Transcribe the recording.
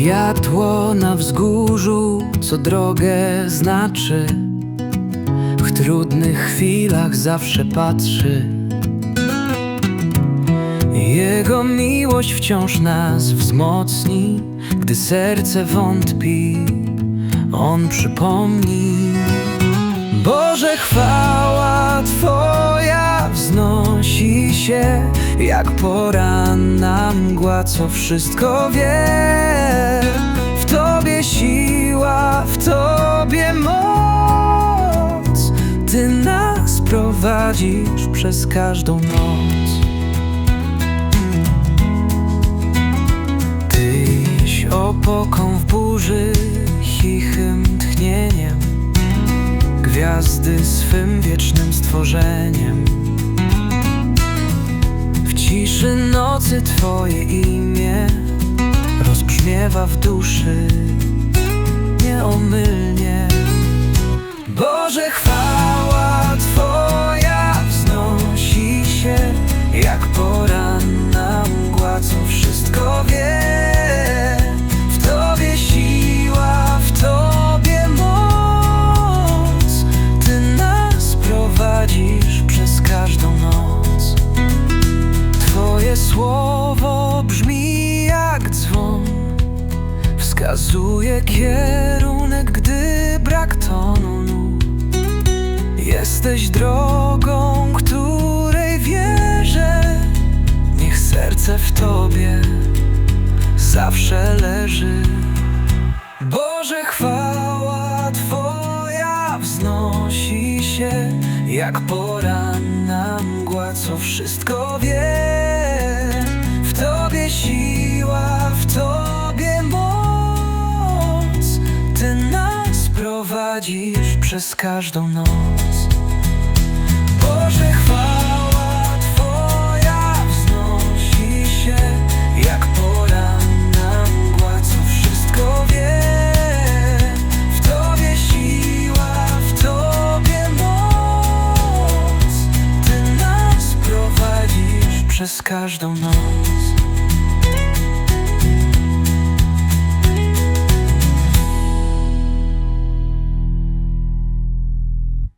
Światło na wzgórzu, co drogę znaczy. W trudnych chwilach zawsze patrzy. Jego miłość wciąż nas wzmocni. Gdy serce wątpi, On przypomni. Boże, chwała Twoja wznosi się Jak poranna mgła, co wszystko wie prowadzisz przez każdą noc. Tyś opoką w burzy, chichym tchnieniem Gwiazdy swym wiecznym stworzeniem. W ciszy nocy Twoje imię Rozbrzmiewa w duszy Nieomylnie. Boże, chwała słowo brzmi jak dzwon. Wskazuje kierunek, gdy brak tonu Jesteś drogą, której wierzę. Niech serce w Tobie zawsze leży. Boże, chwała Twoja wznosi się Jak poranna mgła, co wszystko wie prowadzisz przez każdą noc. Boże, chwała Twoja wznosi się Jak poranna mgła, co wszystko wie. W Tobie siła, w Tobie moc. Ty nas prowadzisz przez każdą noc